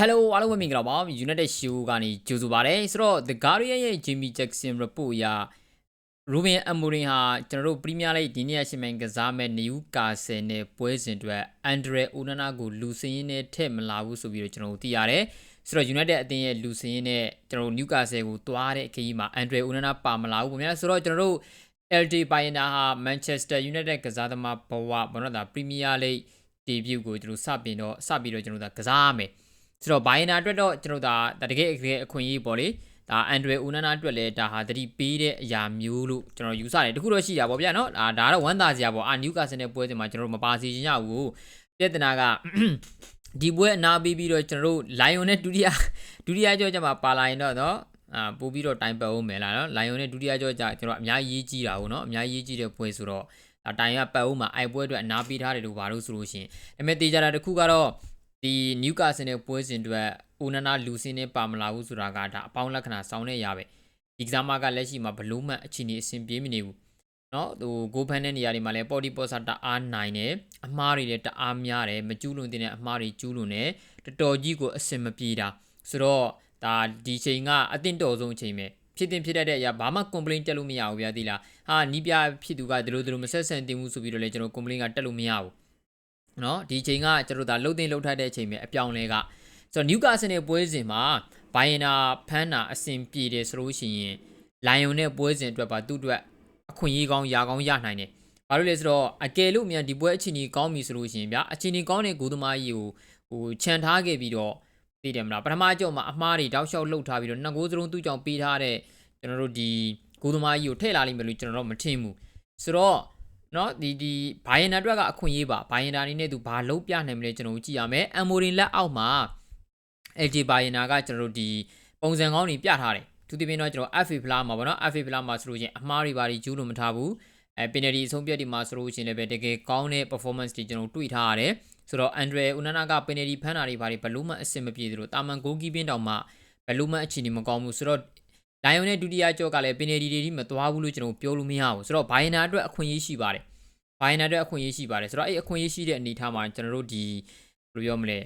Hello အားလုံးပဲမင်္ဂလာပါ United Show ကနေကြိုဆိုပါရစေဆိုတော့ The Guardian ရဲ့ Jimmy Jackson report အရ Ruben Amorim ဟာကျွန်တော်တို့ Premier League ဒီနေ့ရှင်မန်ကစားမဲ့ Newcastle နဲ့ပွဲစဉ်အတွက် Andre Onana ကိုလူစင်းရင်းနဲ့ထည့်မလာဘူးဆိုပြီးတော့ကျွန်တော်တို့သိရတယ်ဆိုတော့ United အသင်းရဲ့လူစင်းရင်းနဲ့ကျွန်တော်တို့ Newcastle ကိုတွားတဲ့အခါမှာ Andre Onana ပါမလာဘူးပေါ့ဗျာဆိုတော့ကျွန်တော်တို့ LD Bayern ဟာ Manchester United ကစားသမားဘဝဘောနော်ဒါ Premier League debut ကိုကျွန်တော်စပြင်တော့စပြီးတော့ကျွန်တော်တို့ကစားရမယ် ဆိုတော့ဘိုင်နာအတွက်တော့ကျွန်တော်ဒါတကယ်တကယ်အခွင့်အရေးပေါ့လေဒါအန်ဒရယ်ဦးနာနာအတွက်လည်းဒါဟာတတိပေးတဲ့အရာမျိုးလို့ကျွန်တော်ယူဆတယ်တခုတော့ရှိတာပေါ့ဗျာနော်ဒါဒါတော့ဝမ်းသာစရာပေါ့အာနျူကာဆယ်နဲ့ပွဲစဉ်မှာကျွန်တော်တို့မပါစီချင်ကြဘူးပြဿနာကဒီပွဲအနာပေးပြီးတော့ကျွန်တော်တို့လိုင်ယွန်နဲ့ဒုတိယဒုတိယကြောကြမှာပါလာရင်တော့နော်အာပို့ပြီးတော့တိုင်ပတ်အောင်မယ်လားနော်လိုင်ယွန်နဲ့ဒုတိယကြောကြကျွန်တော်အများကြီးရေးကြည့်တာဟုတ်နော်အများကြီးရေးကြည့်တဲ့ပွဲဆိုတော့ဒါတိုင်ကပတ်အောင်မှာအိုက်ပွဲအတွက်အနာပေးထားတယ်လို့ဘာလို့ဆိုလို့ရှိရင်ဒါပေမဲ့တေးကြတာတခုကတော့ ဒီနျူကာဆယ်နဲ့ပွဲစဉ်အတွက်ဦးနနာလူစင်းနဲ့ပါမလာဘူးဆိုတာကဒါအပေါင်းလက္ခဏာစောင်းနေရပဲဒီကစားမကလက်ရှိမှာဘလို့မှအခြေအနေအဆင်ပြေမနေဘူးเนาะဟိုဂိုးဖန်တဲ့နေရာတွေမှာလည်းပေါ်တီပေါ်ဆာတအားနိုင်တယ်အမားတွေလည်းတအားများတယ်မကျူးလွန်တဲ့အမားတွေကျူးလွန်တယ်တော်တော်ကြီးကိုအဆင်မပြေတာဆိုတော့ဒါဒီချိန်ကအသင့်တော်ဆုံးအချိန်ပဲဖြစ်တင်ဖြစ်တတ်တဲ့အရာဘာမှ complain တက်လို့မရဘူးဗျာဒီလားဟာနီးပြဖြစ်သူကဒီလိုဒီလိုမဆက်ဆန်တင်မှုဆိုပြီးတော့လည်းကျွန်တော် complain ကတက်လို့မရဘူး နော်ဒီချိန်ကကျွန်တော်ဒါလှုပ်သိမ်းလှုပ်ထိုက်တဲ့အချိန်ပဲအပြောင်းလဲကဆိုတော့နျူကာဆယ်နယ်ပွဲစဉ်မှာဘိုင်ယန်နာဖန်းနာအဆင်ပြေတယ်ဆိုလို့ရှိရင်လိုင်ယွန်နဲ့ပွဲစဉ်အတွက်ပါသူ့အတွက်အခွင့်အရေးကောင်းရာကောင်းရနိုင်တယ်ဘာလို့လဲဆိုတော့အကယ်လို့မြန်ဒီပွဲအချိန်ကြီးကောင်းပြီဆိုလို့ရှိရင်ဗျာအချိန်ကြီးကောင်းတဲ့ဂိုးသမားကြီးကိုဟိုခြံထားခဲ့ပြီးတော့သိတယ်မလားပထမကြော့မှာအမှားတွေတောက်လျှောက်လှုပ်ထားပြီးတော့နှစ်ဂိုးစလုံးသူ့ကြောင့်ပေးထားတဲ့ကျွန်တော်တို့ဒီဂိုးသမားကြီးကိုထည့်လာလိမ့်မယ်လို့ကျွန်တော်တော့မထင်ဘူးဆိုတော့ เนาะဒီဒီဘိုင်ယန်နာအတွက်ကအခွင့်အရေးပါဘိုင်ယန်နာအနေနဲ့သူဘာလုံးပြနိုင်မလဲကျွန်တော်တို့ကြည့်ရမယ်အမ်မိုရင်လက်အောက်မှာ LG ဘိုင်ယန်နာကကျွန်တော်တို့ဒီပုံစံကောင်းတွေပြထားတယ်သူတပင်းတော့ကျွန်တော် FA ဖလားမှာပေါ့နော် FA ဖလားမှာဆိုလို့ချင်းအမှားတွေပါတွေကျူးလို့မထားဘူးအဲ penalty အဆုံးဖြတ်ဒီမှာဆိုလို့ချင်းလည်းပဲတကယ်ကောင်းတဲ့ performance တွေကျွန်တော်တွေ့ထားရတယ်ဆိုတော့ Andre Onana က penalty ဖမ်းတာတွေဘာတွေဘလို့မှအဆင်မပြေသလိုတာမန် goalkeeping တောင်မှဘလို့မှအခြေအနေမကောင်းဘူးဆိုတော့ လိုင်ယွန်နဲ့ဒုတိယကြော့ကလည်း penalty တွေဒီမသွားဘူးလို့ကျွန်တော်ပြောလို့မရဘူးဆိုတော့ဘိုင်နာအတွက်အခွင့်အရေးရှိပါတယ်ဘိုင်နာအတွက်အခွင့်အရေးရှိပါတယ်ဆိုတော့အဲ့အခွင့်အရေးရှိတဲ့အနေအထားမှာကျွန်တော်တို့ဒီဘယ်လိုပြောမလဲ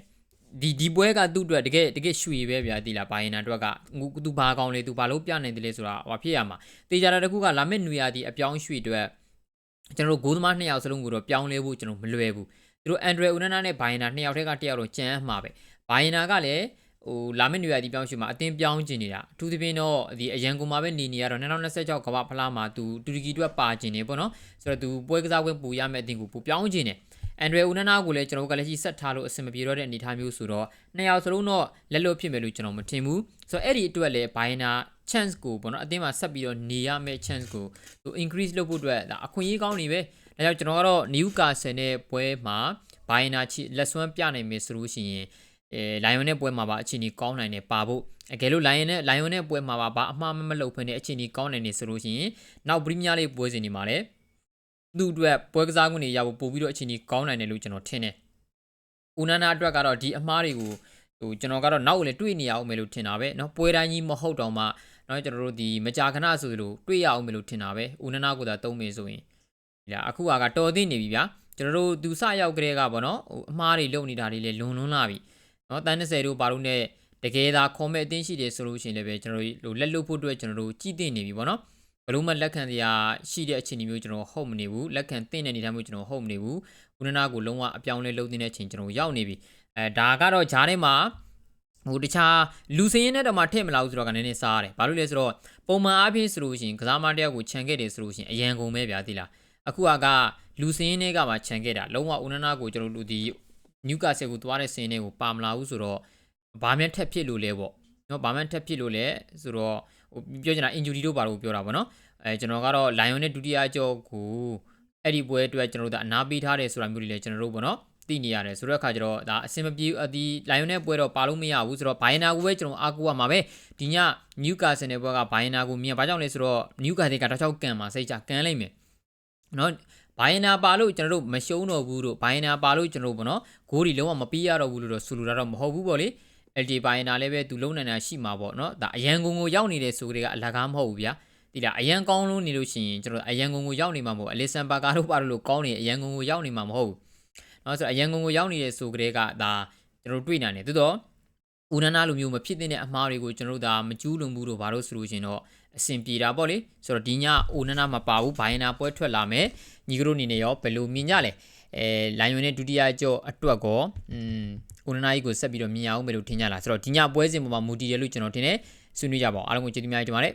ဒီဒီပွဲကသူ့အတွက်တကယ်တကယ်ရွှေပဲဗျာဒီလားဘိုင်ယန်နာအတွက်ကသူဘာကောင်းလဲသူဘာလို့ပြနိုင်တယ်လဲဆိုတာဟောဖြစ်ရမှာတေချာတာတခုကလာမက်နွေယာဒီအပြောင်းရွှေအတွက်ကျွန်တော်တို့ဂိုးသမားနှစ်ယောက်စလုံးကိုတော့ပြောင်းလဲဖို့ကျွန်တော်မလွယ်ဘူးသူတို့အန်ဒရယ်ဦးနနာနဲ့ဘိုင်ယန်နာနှစ်ယောက်တည်းကတယောက်တော့ကြမ်းမှာပဲဘိုင်ယန်နာကလည်း ဟိုလာမက်နွေယာဒီပြောင်းရွှေမှာအတင်းပြောင်းကျင်နေတာအထူးသဖြင့်တော့ဒီအရန်ကုန်မှာပဲနေနေရတော့2026ကမ္ဘာဖလားမှာသူတူရကီအတွက်ပါကျင်နေပေါ့နော်ဆိုတော့သူပွဲကစားခွင့်ပူရမယ့်အတင်းကိုပူပြောင်းကျင်နေအန်ဒရယ်ဦးနနာကိုလည်းကျွန်တော်တို့ကလည်းရှိဆက်ထားလို့အဆင်မပြေတော့တဲ့အနေအထားမျိုးဆိုတော့နှစ်ယောက်စလုံးတော့လက်လွတ်ဖြစ်မယ်လို့ကျွန်တော်မထင်ဘူးဆိုတော့အဲ့ဒီအတွက်လည်းဘိုင်နာ chance ကိုပေါ့နော်အတင်းမှာဆက်ပြီးတော့နေရမယ့် chance ကိုသူ increase လုပ်ဖို့အတွက်ဒါအခွင့်အရေးကောင်းနေပဲဒါကြောင့်ကျွန်တော်ကတော့ Newcastle နဲ့ပွဲမှာဘိုင်နာချီလက်စွမ်းပြနိုင်မယ်ဆိုလို့ရှိရင် အဲလိုင်ယွန်နဲ့ပွဲမှာပါအချိန်ကြီးကောင်းနိုင်တယ်ပါဖို့အကယ်လို့လိုင်ယွန်နဲ့လိုင်ယွန်နဲ့ပွဲမှာပါဘာအမှားမမလုပ်ဖ ೇನೆ အချိန်ကြီးကောင်းနိုင်နေဆိုလို့ရှိရင်နောက်ပရီးမီးယားလိပွဲစဉ်တွေမှာလည်းသူ့အတွက်ပွဲကစားခွင့်တွေရဖို့ပို့ပြီးတော့အချိန်ကြီးကောင်းနိုင်တယ်လို့ကျွန်တော်ထင်တယ်။ဦးနာနာအတွက်ကတော့ဒီအမှားတွေကိုဟိုကျွန်တော်ကတော့နောက်လည်းတွေ့နေရအောင်မယ်လို့ထင်တာပဲเนาะပွဲတိုင်းကြီးမဟုတ်တော့မှเนาะကျွန်တော်တို့ဒီမကြာခဏဆိုလိုတွေ့ရအောင်မယ်လို့ထင်တာပဲဦးနာနာကိုသာသုံးမယ်ဆိုရင်ဒီလားအခုကတော်သိနေပြီဗျာကျွန်တော်တို့သူစရောက်ကလေးကပေါ့နော်ဟိုအမှားတွေလုပ်နေတာတွေလည်းလွန်လွန်းလာပြီ နော်တန်း20တို့ပါလို့ ਨੇ တကယ်သာခေါ်မဲ့အသင်းရှိတယ်ဆိုလို့ရှိရင်လည်းပဲကျွန်တော်တို့လက်လွတ်ဖို့အတွက်ကျွန်တော်တို့ကြည်တင်နေပြီပေါ့နော်ဘလို့မှလက်ခံစရာရှိတဲ့အခြေအနေမျိုးကျွန်တော်ဟုတ်မနေဘူးလက်ခံတင်တဲ့အနေအထားမျိုးကျွန်တော်ဟုတ်မနေဘူးခုနနာကိုလုံးဝအပြောင်းလဲလုပ်တဲ့အချိန်ကျွန်တော်ရောက်နေပြီအဲဒါကတော့ဂျားထဲမှာဟိုတခြားလူစင်းရင်နဲ့တော့မထည့်မလာဘူးဆိုတော့ကနည်းနည်းစားရတယ်ဘာလို့လဲဆိုတော့ပုံမှန်အားဖြင့်ဆိုလို့ရှိရင်ကစားမတယောက်ကိုခြံခဲ့တယ်ဆိုလို့ရှိရင်အရန်ကုန်ပဲဗျာသိလားအခုကလူစင်းရင်တွေကမှခြံခဲ့တာလုံးဝဦးနနာကိုကျွန်တော်တို့ဒီ နျူကာဆယ်ကိုသွားတဲ့စင်းတွေကိုပါမလာဘူးဆိုတော့ဘာမှထက်ဖြစ်လို့လဲပေါ့နော်ဘာမှထက်ဖြစ်လို့လဲဆိုတော့ဟိုပြောချင်တာ injury တို့ဘာလို့ပြောတာပေါ့နော်အဲကျွန်တော်ကတော့ Lion နဲ့ဒုတိယကြောကိုအဲ့ဒီပွဲအတွက်ကျွန်တော်တို့အနာပေးထားတယ်ဆိုတာမျိုးတွေလည်းကျွန်တော်တို့ပေါ့နော်သိနေရတယ်ဆိုတော့အခါကျတော့ဒါအစင်မပြေဒီ Lion နဲ့ပွဲတော့ပါလို့မရဘူးဆိုတော့ Bayern ကိုပဲကျွန်တော်အားကိုးရမှာပဲဒီည Newcastle နဲ့ပွဲက Bayern ကိုမြင်ဘာကြောင့်လဲဆိုတော့ Newcastle ကတစ်ချောက်ကန်မှာစိတ်ချကန်လိုက်မယ်နော် ဘိုင်နာပါလို့ကျွန်တော်တို့မရှုံးတော့ဘူးလို့ဘိုင်နာပါလို့ကျွန်တော်တို့ပေါ့နော်ဂိုးဒီလုံးဝမပြီးရတော့ဘူးလို့တော့ဆိုလိုတာတော့မဟုတ်ဘူးပေါ့လေ LD ဘိုင်နာလည်းပဲသူလုံးနိုင်တာရှိမှာပေါ့နော်ဒါအရန်ကုန်ကိုရောက်နေတဲ့ဆိုကြတဲ့အလကားမဟုတ်ဘူးဗျာဒီလားအရန်ကောင်းလို့နေလို့ရှိရင်ကျွန်တော်အရန်ကုန်ကိုရောက်နေမှာမဟုတ်အလစ်ဆန်ပါကာတို့ပါလို့ကောင်းနေအရန်ကုန်ကိုရောက်နေမှာမဟုတ်ဘူးနော်ဆိုတော့အရန်ကုန်ကိုရောက်နေတဲ့ဆိုကြတဲ့ကဒါကျွန်တော်တွေ့နိုင်တယ်သို့တော့ ဦးနန္ဒလိုမျိုးမဖြစ်တဲ့အမှားတွေကိုကျွန်တော်တို့ဒါမကျူးလွန်ဘူးလို့ဘာလို့ဆိုလို့ရှရင်တော့အဆင်ပြေတာပေါ့လေဆိုတော့ဒီညဦးနန္ဒမပါဘူးဘိုင်နာပွဲထွက်လာမယ်ညီကတို့အနေနဲ့ရောဘယ်လိုမြင်ကြလဲအဲလိုင်ယွန်နဲ့ဒုတိယကြော့အတွက်ကောอืมဦးနန္ဒကြီးကိုဆက်ပြီးတော့မြင်အောင်မယ်လို့ထင်ကြလားဆိုတော့ဒီညပွဲစဉ်ပေါ်မှာမူတည်တယ်လို့ကျွန်တော်ထင်တယ်ဆွေးနွေးကြပါအောင်အားလုံးကိုကျေးဇူးများတင်ပါတယ်